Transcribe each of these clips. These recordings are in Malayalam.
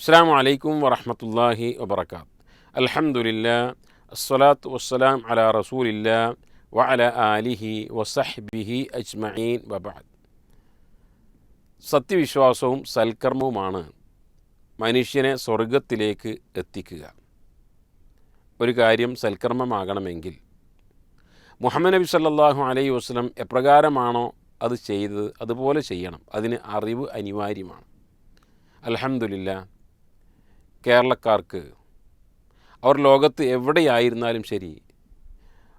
അസ്സാം വലൈക്കും വറഹമത്തല്ലാഹി വബർക്കാത്ത് അൽഹംദുലില്ലാ അസ്സലാത്തു വസ്സലാം അലാ റസൂലില്ലാ വഅല ആലിഹി വസഹ്ബിഹി അജ്മഈൻ വബഅദ്. സത്യവിശ്വാസവും സൽക്കർമ്മവുമാണ് മനുഷ്യനെ സ്വർഗത്തിലേക്ക് എത്തിക്കുക. ഒരു കാര്യം സൽക്കർമ്മമാകണമെങ്കിൽ മുഹമ്മദ് നബി സല്ലല്ലാഹു അലൈഹി വസ്ലം എപ്രകാരമാണോ അത് ചെയ്തത് അതുപോലെ ചെയ്യണം. അതിന് അറിവ് അനിവാര്യമാണ്. അൽഹംദുലില്ലാ കേരളക്കാർക്ക് അവർ ലോകത്ത് എവിടെയായിരുന്നാലും ശരി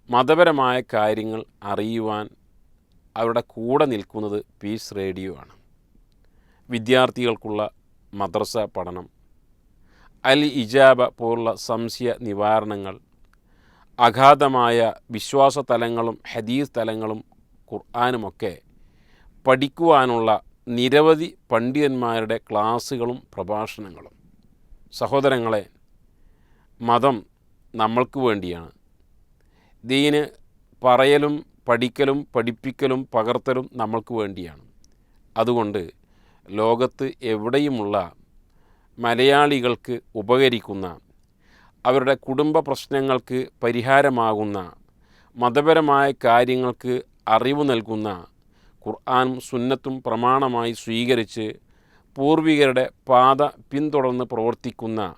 മതപരമായ കാര്യങ്ങൾ അറിയുവാൻ അവരുടെ കൂടെ നിൽക്കുന്നത് പീസ് റേഡിയോ ആണ്. വിദ്യാർത്ഥികൾക്കുള്ള മദ്രസ പഠനം അൽ ഇജാബ പോലുള്ള സംശയ നിവാരണങ്ങൾ അഗാധമായ വിശ്വാസ തലങ്ങളും ഹദീസ് തലങ്ങളും ഖുർആാനുമൊക്കെ പഠിക്കുവാനുള്ള നിരവധി പണ്ഡിതന്മാരുടെ ക്ലാസ്സുകളും പ്രഭാഷണങ്ങളും. സഹോദരങ്ങളെ മതം നമ്മൾക്ക് വേണ്ടിയാണ്. ദീന് പറയലും പഠിക്കലും പഠിപ്പിക്കലും പകർത്തലും നമ്മൾക്ക് വേണ്ടിയാണ്. അതുകൊണ്ട് ലോകത്ത് എവിടെയുമുള്ള മലയാളികൾക്ക് ഉപകരിക്കുന്ന അവരുടെ കുടുംബ പ്രശ്നങ്ങൾക്ക് പരിഹാരമാകുന്ന മതപരമായ കാര്യങ്ങൾക്ക് അറിവ് നൽകുന്ന ഖുർആാനും സുന്നത്തും പ്രമാണമായി സ്വീകരിച്ച് പൂർവികരുടെ പാത പിന്തുടർന്ന് പ്രവർത്തിക്കുന്ന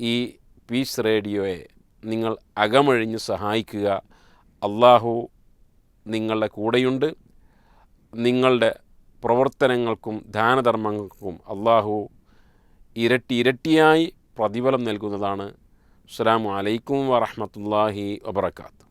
ഈ പീസ് റേഡിയോയെ നിങ്ങൾ അകമഴിഞ്ഞ് സഹായിക്കുക. അള്ളാഹു നിങ്ങളുടെ കൂടെയുണ്ട്. നിങ്ങളുടെ പ്രവർത്തനങ്ങൾക്കും ദാനധർമ്മങ്ങൾക്കും അള്ളാഹു ഇരട്ടി ഇരട്ടിയായി പ്രതിഫലം നൽകുന്നതാണ്. അസ്സാം വലൈക്കും വറഹമത്തല്ലാഹി വബർക്കാത്തു